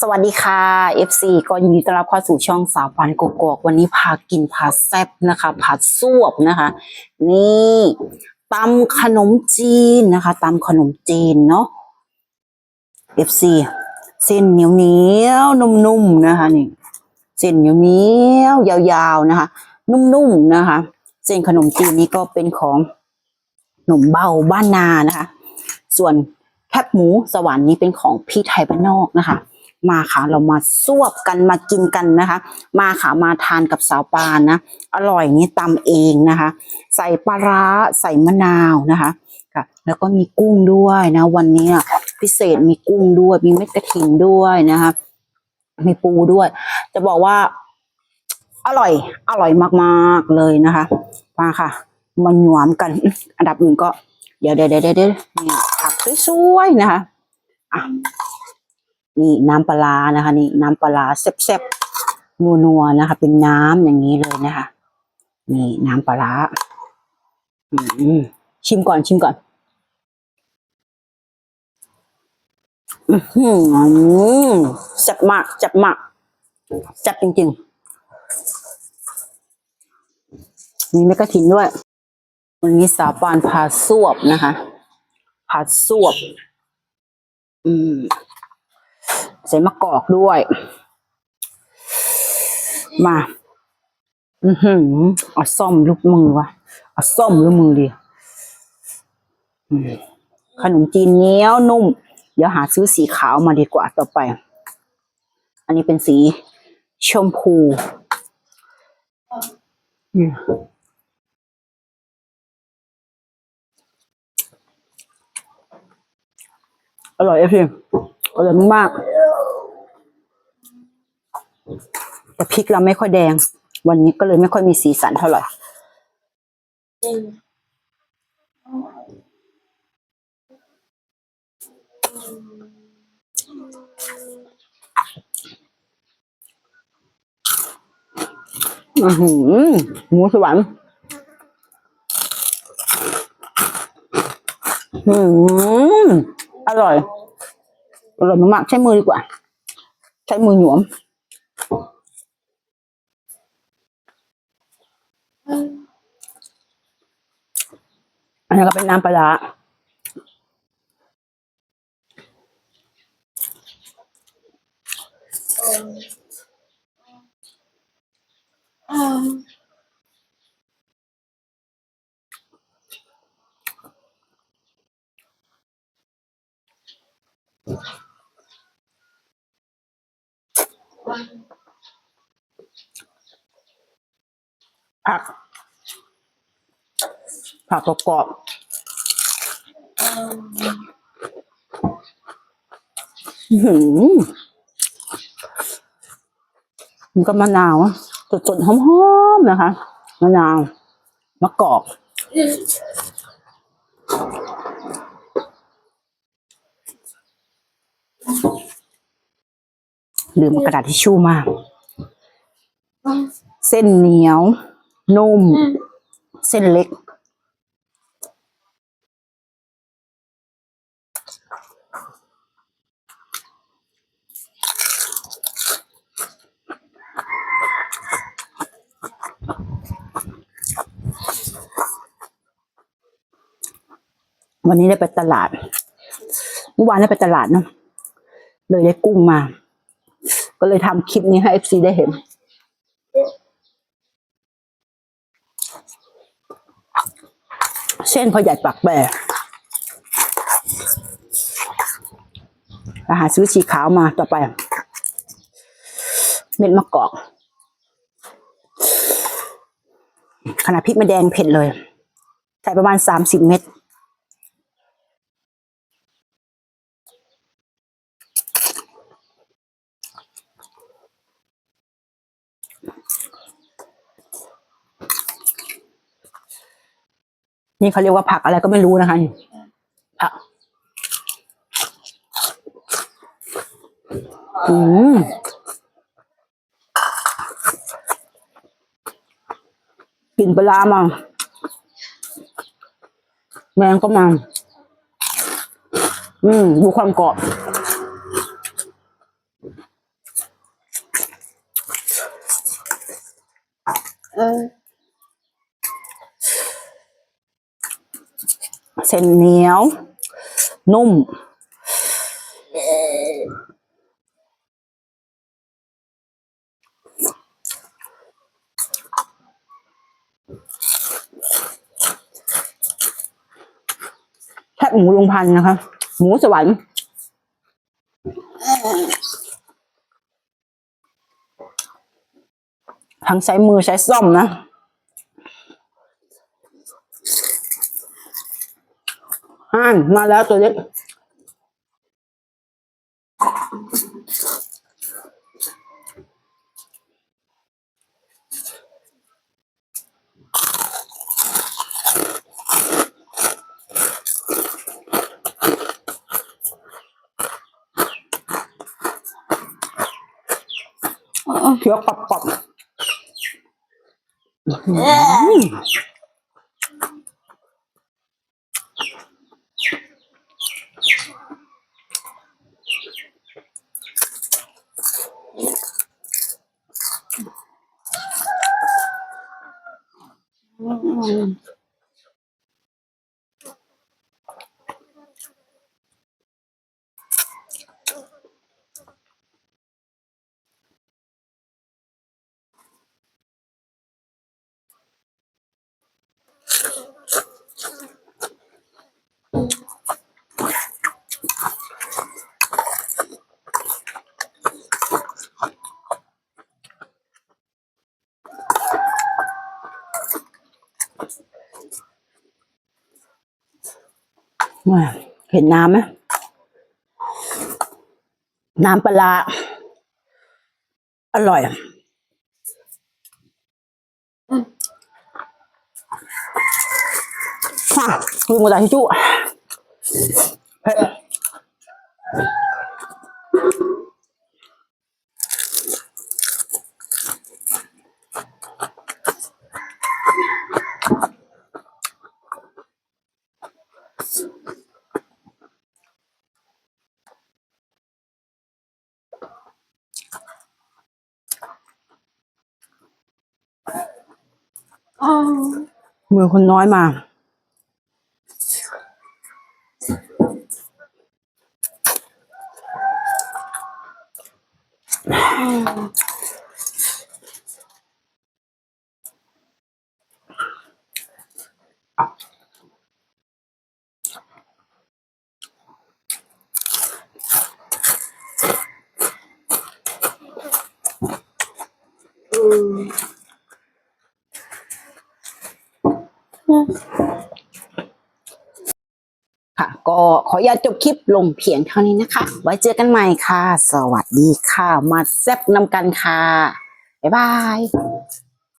สวัสดีค่ะ FC ก็ยินดีต้อนรับเข้าสู่ช่องสาวปันกกอกวันนี้พากินผัดแซ่บนะคะผัดซวบนะคะ นี่ตำขนมจีนนะคะตำขนมจีนเนาะ FC เส้นเหนียวเหนียวนุ่มๆนะคะนี่เส้นเหนียวเหนียวยาวๆนะคะ นุ่มๆนะคะ เส้นขนมจีนนี้ก็เป็นของหนุ่มเบาบ้านนานะคะ ส่วนแคบหมูสวรรค์นี้เป็นของพี่ไทยบ้านนอกนะคะ มาค่ะ เรามาซวบกันมากินกันนะคะ มาค่ะมาทานกับสาวปานนะ อร่อยนี่ตำเองนะคะ ใส่ปลาร้าใส่มะนาวนะคะค่ะแล้วก็มีกุ้งด้วยนะ วันนี้พิเศษมีกุ้งด้วย มีเม็ดกระถินด้วยนะคะ มีปูด้วย จะบอกว่า อร่อย อร่อยมากๆเลยนะคะ มาค่ะมาหยวมกัน อันดับหนึ่งก็ เดี๋ยวเดี๋ยวเดี๋ยวเดี๋ยวนี่ผักสวยๆนะคะอะ นี่น้ำปลานะคะ นี่น้ำปลาแซ่บๆนัวๆนะคะ เป็นน้ำอย่างนี้เลยนะคะ นี่น้ำปลาชิมก่อนชิมก่อนอือหือแซ่บมากแซ่บมากแซ่บจริงๆ มีเมกะถินด้วย วันนี้สาปานพาสวบนะคะพาสวบ อืม ใส่มะกอกด้วย มา อือหือเอาซ่อมลูกมือวะเอาซ่อมลูกมือดิขนมจีนเหนียวนุ่ม เดี๋ยวหาซื้อสีขาวมาดีกว่าต่อไป อันนี้เป็นสีชมพูอืมอร่อยเอฟพี่อร่อยมากๆ แต่พริกเราไม่ค่อยแดง วันนี้ก็เลยไม่ค่อยมีสีสันเท่าไหร่อือหือหมูสวรรค์อืมอร่อย อร่อยมากๆใช้มือดีกว่า ใช้มือหยวม อันนี้ก็เป็นน้ำปลาร้า ผัก ผักกรอบๆอื้อหือมันก็มะนาวสดๆหอมๆนะคะ มะนาวมะกอกลืมกระดาษทิชชู่มา เส้นเหนียว นุ่ม เส้นเล็ก วันนี้ได้ไปตลาด เมื่อวานได้ไปตลาดเนาะเลยได้กุ้งมา ก็เลยทำคลิปนี้ให้เอฟซีได้เห็น เส้นพอใหญ่ปากแปรอาหารซื้อสีขาวมาต่อไป เม็ดมะกอกขนาดพริกมะแดงเผ็ดเลย ใส่ประมาณสามสิบเม็ด นี่เขาเรียกว่าผักอะไรก็ไม่รู้นะคะผักอืมกลิ่นปลามาแมงก็มาอืม ดูความกรอบ เออ ส้นเหนียว นุ่มแคบหมูลุงพันนะคะ หมูสวรรค์ทั้งใช้มือใช้ซ่อมนะ อ่านมาแล้วตัวเล็กเคี้ยวกรอบ ๆ เห็นน้ำไหมน้ำปลา อร่อยค่ะคือหมดแล้วทิชชู่เผ็ด มือคนน้อยมา ค่ะ ก็ขออนุญาตจบคลิปลงเพียงเท่านี้นะคะ ไว้เจอกันใหม่ค่ะ สวัสดีค่ะ มาแซบนำกันค่ะ บ๊ายบาย